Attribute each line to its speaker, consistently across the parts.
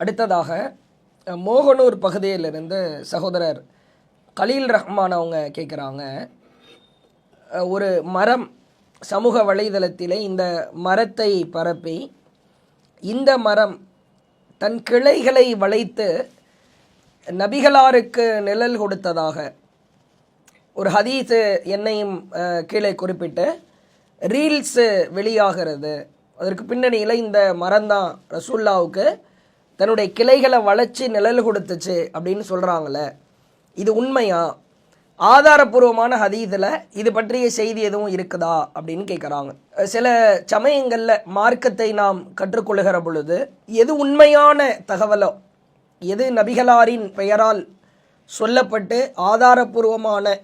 Speaker 1: அடுத்ததாக மோகனூர் பகுதியிலிருந்து சகோதரர் கலீல் ரஹ்மான் அவங்க கேட்குறாங்க ஒரு மரம் சமூக வலைதளத்திலே இந்த மரத்தை பரப்பி இந்த மரம் தன் கிளைகளை வளைத்து நபிகளாருக்கு நிழல் கொடுத்ததாக ஒரு ஹதீஸு என்னையும் கீழே குறிப்பிட்டு ரீல்ஸு வெளியாகிறது. அதற்கு பின்னணியில் இந்த மரம்தான் ரசூல்லாவுக்கு தன்னுடைய கிளைகளை வளைச்சி நிழல் கொடுத்துச்சு அப்படின்னு சொல்கிறாங்களே இது உண்மையா? ஆதாரபூர்வமான ஹதீதில் இது பற்றிய செய்தி எதுவும் இருக்குதா அப்படின்னு கேட்குறாங்க சில சமயங்களில் மார்க்கத்தை நாம் கற்றுக்கொள்கிற பொழுது எது உண்மையான தகவலோ எது நபிகளாரின் பெயரால் சொல்லப்பட்டு ஆதாரபூர்வமான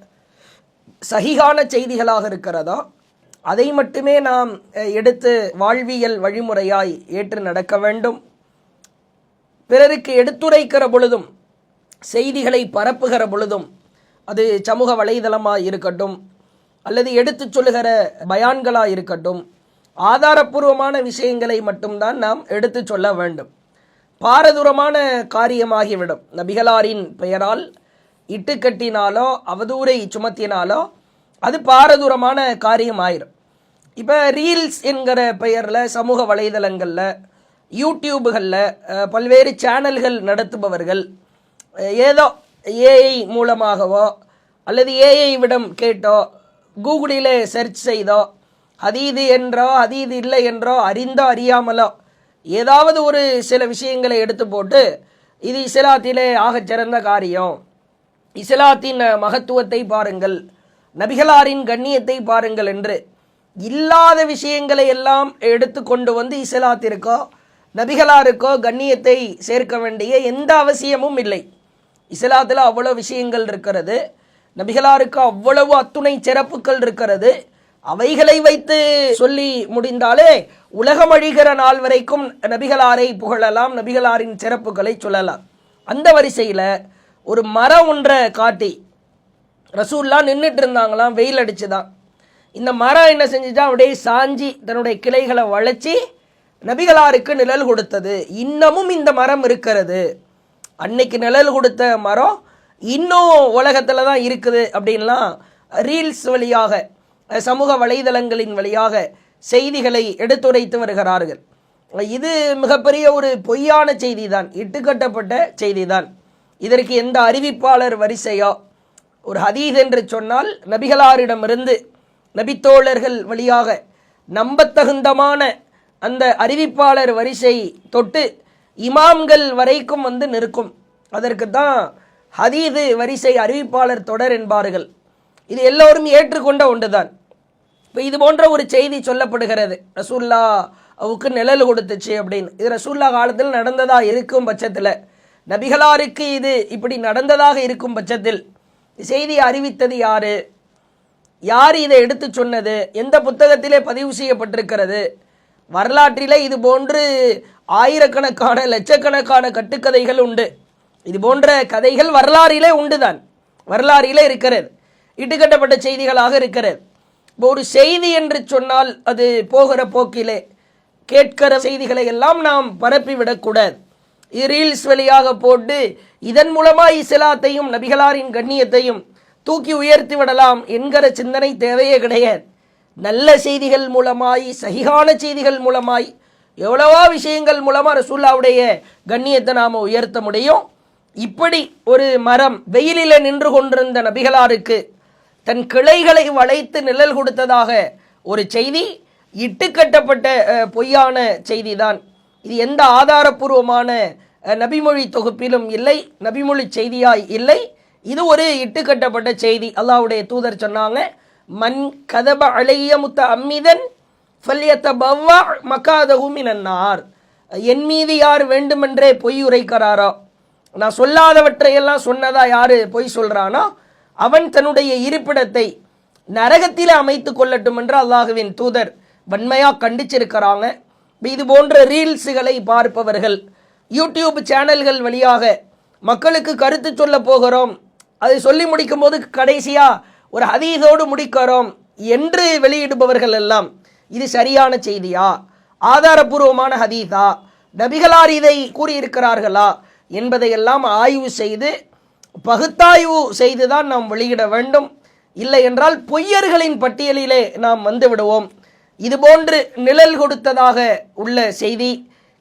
Speaker 1: சகிகான செய்திகளாக இருக்கிறதோ அதை மட்டுமே நாம் எடுத்து வாழ்வியல் வழிமுறையாய் ஏற்று நடக்க வேண்டும். பிறருக்கு எடுத்துரைக்கிற பொழுதும் செய்திகளை பரப்புகிற பொழுதும் அது சமூக வலைதளமாக இருக்கட்டும் அல்லது எடுத்துச் சொல்லுகிற பயான்களாக இருக்கட்டும் ஆதாரப்பூர்வமான விஷயங்களை மட்டும்தான் நாம் எடுத்துச் சொல்ல வேண்டும். பாரதூரமான காரியமாகிவிடும். நபிகளாரின் பெயரால் இட்டுக்கட்டினாலோ அவதூரை சுமத்தினாலோ அது பாரதூரமான காரியம் ஆயிரும் இப்போ ரீல்ஸ் என்கிற பெயரில் சமூக வலைதளங்களில் யூடியூபுகளில் பல்வேறு சேனல்கள் நடத்துபவர்கள் ஏதோ ஏஐ மூலமாகவோ அல்லது ஏஐ விடம் கேட்டோ கூகுளில் சர்ச் செய்தோ அது இது என்றோ அது இது இல்லை என்றோ அறிந்தோ அறியாமலோ ஏதாவது ஒரு சில விஷயங்களை எடுத்து போட்டு இது இஸ்லாத்திலே ஆகச் சிறந்த காரியம். இஸ்லாத்தின் மகத்துவத்தை பாருங்கள் நபிகளாரின் கண்ணியத்தை பாருங்கள் என்று. இல்லாத விஷயங்களை எல்லாம் எடுத்து கொண்டு வந்து இஸ்லாத்திற்கோ நபிகளாருக்கோ கண்ணியத்தை சேர்க்க வேண்டிய எந்த அவசியமும் இல்லை. இஸ்லாத்தில் அவ்வளோ விஷயங்கள் இருக்கிறது. நபிகளாருக்கு அவ்வளவு அத்துணை சிறப்புகள் இருக்கிறது. அவைகளை வைத்து சொல்லி முடிந்தாலே உலகம் அழிகிற நாள் வரைக்கும் நபிகளாரை புகழலாம் நபிகளாரின் சிறப்புகளை சொல்லலாம். அந்த வரிசையில் ஒரு மரம் ஒன்றை காட்டி ரசூல்லாம் நின்றுட்டு இருந்தாங்களாம் வெயில் அடிச்சுதான். இந்த மரம் என்ன செஞ்சுதான் அப்படியே சாஞ்சி தன்னுடைய கிளைகளை வளைச்சி நபிகளாருக்கு நிழல் கொடுத்தது. இன்னமும் இந்த மரம் இருக்கிறது. அன்னைக்கு நிழல் கொடுத்த மரம் இன்னும் உலகத்தில் தான் இருக்குது அப்படின்லாம் ரீல்ஸ் வழியாக சமூக வலைதளங்களின் வழியாக செய்திகளை எடுத்துரைத்து வருகிறார்கள். இது மிகப்பெரிய ஒரு பொய்யான செய்தி தான் இட்டுக்கட்டப்பட்ட செய்தி தான் இதற்கு எந்த அறிவிப்பாளர் வரிசையோ? ஒரு ஹதீஸ் என்று சொன்னால் நபிகளாரிடமிருந்து நபித்தோழர்கள் வழியாக நம்பத்தகுந்தமான அந்த அறிவிப்பாளர் வரிசை தொட்டு இமாம்கள் வரைக்கும் வந்து நிற்கும். அதற்கு தான் ஹதீது வரிசை அறிவிப்பாளர் தொடர் என்பார்கள். இது எல்லோரும் ஏற்றுக்கொண்ட ஒன்றுதான். இப்போ இது போன்ற ஒரு செய்தி சொல்லப்படுகிறது. ரசூல்லா அவுக்கு நிழல் கொடுத்துச்சு அப்படின்னு. இது ரசூல்லா காலத்தில் நடந்ததா இருக்கும் பட்சத்தில். நபிகளாருக்கு இது இப்படி நடந்ததாக இருக்கும் பட்சத்தில். செய்தியை அறிவித்தது யாரு? யார் இதை எடுத்து சொன்னது? எந்த புத்தகத்திலே பதிவு செய்யப்பட்டிருக்கிறது? வரலாற்றிலே இது போன்று ஆயிரக்கணக்கான லட்சக்கணக்கான கட்டுக்கதைகள் உண்டு. இது போன்ற கதைகள் வரலாறிலே உண்டுதான். வரலாறிலே இருக்கிறது. இட்டுக்கட்டப்பட்ட செய்திகளாக இருக்கிறது. இப்போ ஒரு செய்தி என்று சொன்னால் அது போகிற போக்கிலே கேட்கிற செய்திகளை எல்லாம் நாம் பரப்பிவிடக்கூடாது ரீல்ஸ் வழியாக போட்டு இதன் மூலமாக இஸ்லாத்தையும் நபிகளாரின் கண்ணியத்தையும் தூக்கி உயர்த்தி விடலாம் என்கிற சிந்தனை தேவையே கிடையாது. நல்ல செய்திகள் மூலமாய் சகிகான செய்திகள் மூலமாய் எவ்வளவோ விஷயங்கள் மூலமாக ரசூல்லாவுடைய கண்ணியத்தை நாம் உயர்த்த முடியும். இப்படி ஒரு மரம் வெயிலில் நின்று கொண்டிருந்த நபிகளாருக்கு தன் கிளைகளை வளைத்து நிழல் கொடுத்ததாக ஒரு செய்தி இட்டுக்கட்டப்பட்ட பொய்யான செய்தி தான் இது எந்த ஆதாரபூர்வமான நபிமொழி தொகுப்பிலும் இல்லை நபிமொழி செய்தியாய் இல்லை. இது ஒரு இட்டுக்கட்டப்பட்ட செய்தி. அல்லாவுடைய தூதர் சொன்னாங்க மன் கதப அழைய முத்த அம்மிதன் ஃபல்யத்த பவ்வா இனன்னார் என் மீது யார் வேண்டுமென்றே பொய் உரைக்கிறாரோ? நான் சொல்லாதவற்றையெல்லாம் சொன்னதா யாரு பொய் சொல்றானோ? அவன் தன்னுடைய இருப்பிடத்தை நரகத்தில் அமைத்து கொள்ளட்டும் என்று அல்லாஹுவின் தூதர் வன்மையாக கண்டிச்சிருக்கிறாங்க. இது போன்ற ரீல்ஸுகளை பார்ப்பவர்கள் யூடியூப் சேனல்கள் வழியாக மக்களுக்கு கருத்து சொல்ல போகிறோம். அதை சொல்லி முடிக்கும் போது கடைசியாக ஒரு ஹதீஸோடு முடிக்கிறோம் என்று வெளியிடுபவர்கள் எல்லாம் இது சரியான செய்தியா? ஆதாரபூர்வமான ஹதீஸா? நபிகளார் இதை கூறியிருக்கிறார்களா? என்பதையெல்லாம் ஆய்வு செய்து பகுத்தாய்வு செய்துதான் நாம் வெளியிட வேண்டும். இல்லை என்றால் பொய்யர்களின் பட்டியலிலே நாம் வந்துவிடுவோம் இதுபோன்று நிழல் கொடுத்ததாக உள்ள செய்தி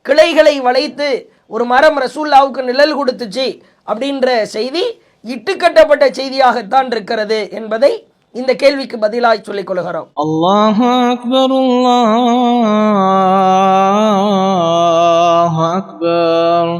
Speaker 1: கிளைகளை வளைத்து ஒரு மரம் ரசூல்லாவுக்கு நிழல் கொடுத்துச்சு அப்படின்ற செய்தி இட்டுக்கட்டப்பட்ட செய்தியாகத்தான் இருக்கிறது என்பதை இந்த கேள்விக்கு பதிலாய் சொல்லிக் கொள்கிறோம்.
Speaker 2: அல்லாஹ் அக்பர் அல்லாஹ் அக்பர்.